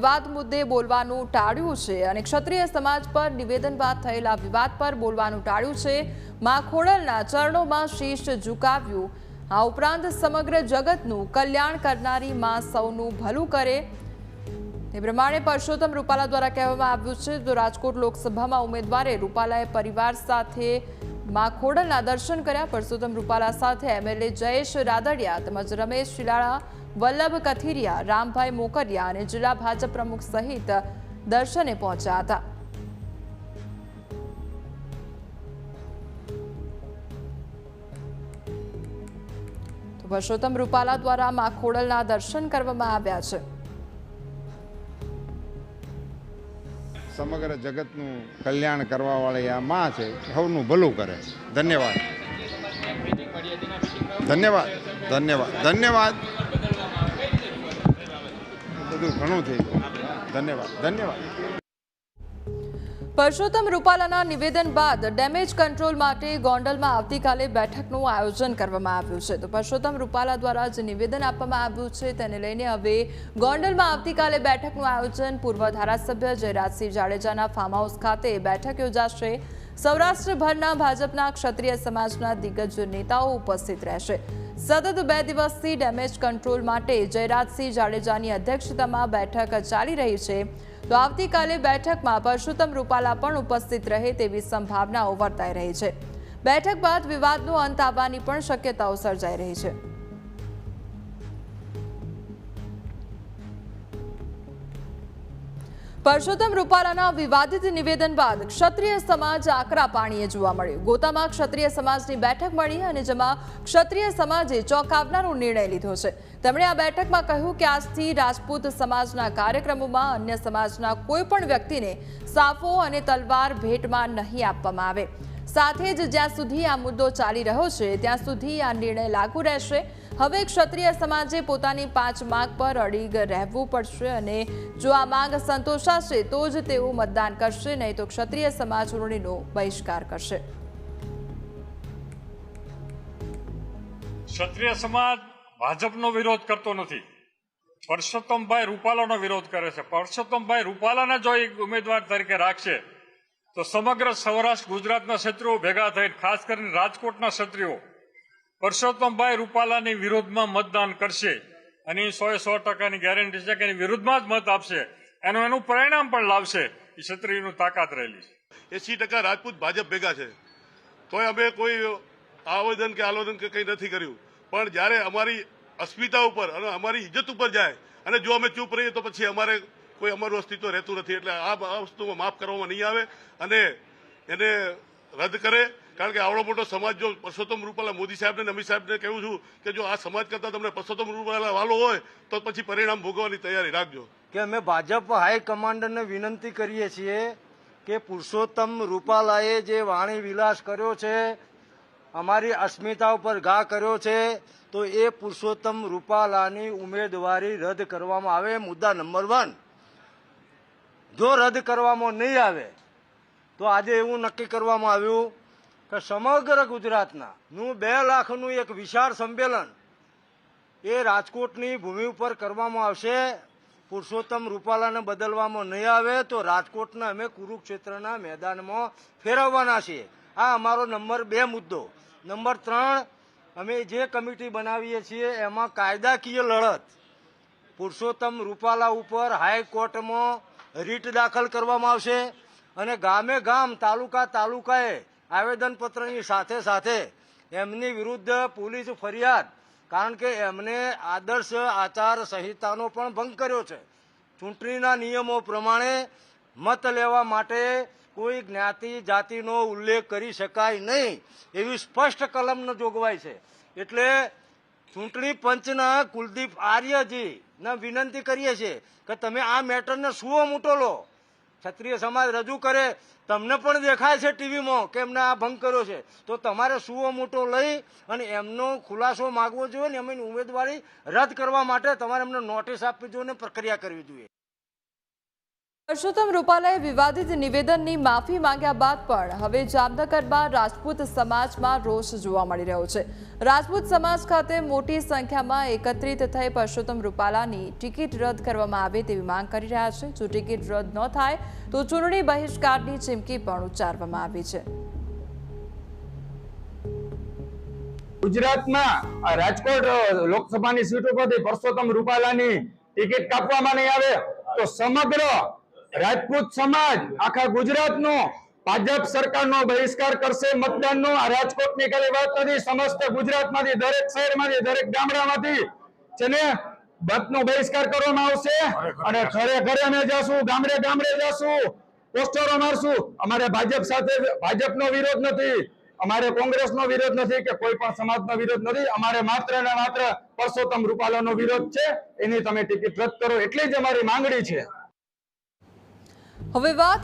વિવાદ મુદ્દે બોલવાનું ટાળ્યું છે અને ક્ષત્રિય સમાજ પર નિવેદન બાદ થયેલા વિવાદ પર બોલવાનું ટાળ્યું છે. મા ખોડલના ચરણોમાં શીશ ઝુકાવ્યું. આ ઉપરાંત સમગ્ર જગતનું કલ્યાણ કરનારી માં સૌનું ભલું કરે. તે પ્રમાણે પરસોત્તમ રૂપાલા દ્વારા કહેવામાં આવ્યું છે તો રાજકોટ લોકસભામાં ઉમેદવારે રૂપાલાએ પરિવાર સાથે મા ખોડલના દર્શન કર્યા, પરસોત્તમ રૂપાલા સાથે એમએલએ જયેશ રાદડિયા તેમજ રમેશ શિલાળા વલ્લભ કથિરિયા, રામભાઈ મોકરિયા અને જિલ્લા ભાજપ પ્રમુખ સહિત દર્શને પહોંચ્યા હતા. તો પરસોત્તમ રૂપાલા દ્વારા મા ખોડલના દર્શન કરવામાં આવ્યા છે. સમગ્ર જગતનું કલ્યાણ કરવાવાળી આ માં છે, સૌનું ભલું કરે ધન્યવાદ ધન્યવાદ. ધન્યવાદ. ધન્યવાદ. બધું ઘણું થઈ ધન્યવાદ ધન્યવાદ. પરસોત્તમ રૂપાલાના નિવેદન બાદ ડેમેજ કંટ્રોલ માટે ગોંડલમાં આવતીકાલે બેઠકનું આયોજન કરવામાં આવ્યું છે. તો પરસોત્તમ રૂપાલા દ્વારા જે નિવેદન આપવામાં આવ્યું છે તેને લઈને હવે ગોંડલમાં આવતીકાલે બેઠકનું આયોજન પૂર્વ ધારાસભ્ય જયરાજસિંહ જાડેજાના ફાર્મ હાઉસ ખાતે બેઠક યોજાશે. સૌરાષ્ટ્રભરના ભાજપના ક્ષત્રિય સમાજના દિગ્ગજ નેતાઓ ઉપસ્થિત રહેશે. સતત બે દિવસથી ડેમેજ કંટ્રોલ માટે જયરાજસિંહ જાડેજાની અધ્યક્ષતામાં બેઠક ચાલી રહી છે. તો આવતીકાલે બેઠકમાં પરસોત્તમ રૂપાલા પણ ઉપસ્થિત રહે તેવી સંભાવનાઓ વર્તાઈ રહી છે. બેઠક બાદ વિવાદનો અંત આવવાની પણ શક્યતાઓ સર્જાઈ રહી છે. પરસોત્તમ રૂપાલાના વિવાદિત નિવેદન બાદ ક્ષત્રિય સમાજ આકરા પાણીએ જોવા મળ્યું. ગોતામાં ક્ષત્રિય સમાજની બેઠક મળી અને જેમાં ક્ષત્રિય સમાજે ચોંકાવનારો નિર્ણય લીધો છે. તેમણે આ બેઠકમાં કહ્યું કે આજથી રાજપૂત સમાજના કાર્યક્રમોમાં અન્ય સમાજના કોઈ પણ વ્યક્તિને સાફો અને તલવાર ભેટમાં નહીં આપવામાં આવે. સાથે જ જ્યાં સુધી આ મુદ્દો ચાલી રહ્યો છે, ત્યાં સુધી આ નિર્ણય લાગુ રહેશે. હવે ક્ષત્રિય સમાજે પોતાની પાંચ માંગ પર અડીગ રહેવું પડશે અને જો આ માંગ સંતોષાશે, તો જ તેઓ મતદાન કરશે, નહીં તો ક્ષત્રિય સમાજ ચૂંટણીનો બહિષ્કાર કરશે. ક્ષત્રિય સમાજ ભાજપનો વિરોધ કરતો નથી. પરસોત્તમભાઈ રૂપાલાનો વિરોધ કરે છે. પરસોત્તમભાઈ રૂપાલાને જો એક ઉમેદવાર તરીકે રાખશે, તો સમગ્ર સૌરાષ્ટ્ર ગુજરાતના ક્ષત્રિયો ભેગા થઈને, ખાસ કરીને રાજકોટના ક્ષત્રિયો પરસોત્તમભાઈ રૂપાલાની વિરોધમાં મતદાન કરશે અને એ સો સો ટકાની ગેરંટી છે કે એની વિરુદ્ધમાં જ મત આપશે. એનું એનું પરિણામ પણ લાવશે. એ ક્ષત્રિયનું તાકાત રહેલી છે. એસી ટકા રાજપૂત ભાજપ ભેગા છે. તોય અમે કોઈ આવેદન કે આલોદન કે કંઈ નથી કર્યું. પણ જ્યારે અમારી અસ્મિતા ઉપર અને અમારી ઇજ્જત ઉપર જાય અને જો અમે ચૂપ રહીએ તો પછી અમારે કોઈ અમારું અસ્તિત્વ રહેતું નથી. એટલે આ વસ્તુમાં માફ કરવામાં નહીં આવે અને એને રદ કરે કારણ કે આવડો મોટો સમાજ જો પરસોત્તમ રૂપાલા મોદી સાહેબને અમિત સાહેબને કહું છું કે જો આ સમાજ કરતા તમને પરસોત્તમ રૂપાલા વાલો હોય, તો પછી પરિણામ ભોગવવાની તૈયારી રાખજો. કે અમે ભાજપ હાઈકમાન્ડરને વિનંતી કરીએ છીએ કે પુરુષોત્તમ રૂપાલાએ જે વાણી વિલાસ કર્યો છે, અમારી અસ્મિતા ઉપર ઘા કર્યો છે, તો એ પુરુષોત્તમ રૂપાલાની ઉમેદવારી રદ કરવામાં આવે. મુદ્દા નંબર વન. જો રદ કરવામાં નહીં આવે, તો આજે એવું નક્કી કરવામાં આવ્યું કે સમગ્ર ગુજરાતના નું બે લાખનું એક વિશાળ સંમેલન એ રાજકોટની ભૂમિ ઉપર કરવામાં આવશે. પુરુષોત્તમ રૂપાલાને બદલવામાં નહીં આવે તો રાજકોટના અમે કુરુક્ષેત્રના મેદાનમાં ફેરવવાના છીએ. આ અમારો નંબર બે મુદ્દો. નંબર ત્રણ, અમે જે કમિટી બનાવીએ છીએ એમાં કાયદાકીય લડત પુરુષોત્તમ રૂપાલા ઉપર હાઈકોર્ટમાં રીટ દાખલ કરવામાં આવશે અને ગામે ગામ તાલુકા તાલુકાએ આવેદનપત્રની સાથે સાથે એમની વિરુદ્ધ પોલીસ ફરિયાદ, કારણ કે એમને આદર્શ આચાર સંહિતાનો પણ ભંગ કર્યો છે. ચૂંટણીના નિયમો પ્રમાણે મત લેવા માટે કોઈ જ્ઞાતિ, જાતિનો ઉલ્લેખ કરી શકાય નહીં એવી સ્પષ્ટ કલમનો જોગવાઈ છે. એટલે ચૂંટણી પંચના કુલદીપ આર્યજીને વિનંતી કરીએ છીએ કે તમે આ મેટરને સુઓ, મૂટો લો. ક્ષત્રિય સમાજ રજૂ કરે, તમને પણ દેખાય છે ટીવીમાં કે એમને આ ભંગ કર્યો છે. તો તમારે સુઓ મોટો લઈ અને એમનો ખુલાસો માગવો જોઈએ ને એમની ઉમેદવારી રદ કરવા માટે તમારે એમને નોટિસ આપવી જોઈએ ને પ્રક્રિયા કરવી જોઈએ. પરસોત્તમ રૂપાલાએ વિવાદિત નિવેદનની માફી માંગ્યા બાદ પણ હવે જામનગરમાં રાજપૂત સમાજમાં રોષ જોવા મળી રહ્યો છે. રાજપૂત સમાજ ખાતે મોટી સંખ્યામાં એકત્રિત થઈ પરસોત્તમ રૂપાલાની ટિકિટ રદ કરવામાં આવે તેવી માંગ કરી રહ્યા છે. જો ટિકિટ રદ ન થાય, તો ચૂંટણી બહિષ્કારની ચીમકી પણ ઉચ્ચારવામાં આવી છે. ગુજરાતમાં રાજકોટ લોકસભાની સીટ ઉપરથી પરસોત્તમ રૂપાલાની ટિકિટ કાપવામાં નહીં આવે, તો સમગ્ર રાજપૂત સમાજ આખા ગુજરાતનો ભાજપ સરકારનો બહિષ્કાર કરશે મતદાનનો આ રાજકોટની ખાલી વાત નથી સમસ્ત ગુજરાતમાંથી દરેક શહેરમાંથી દરેક ગામડામાંથી છે ને મતનો બહિષ્કાર કરવામાં આવશે અને ઘરે ઘરે અમે જશું ગામડે ગામડે જશું પોસ્ટરો મારશું. અમારે ભાજપ સાથે ભાજપનો વિરોધ નથી અમારે કોંગ્રેસનો વિરોધ નથી કે કોઈ પણ સમાજનો વિરોધ નથી અમારે માત્ર ને માત્ર પરસોત્તમ રૂપાલાનો વિરોધ છે એની તમે ટિકિટ રદ કરો એટલી જ અમારી માંગણી છે. હવે વાત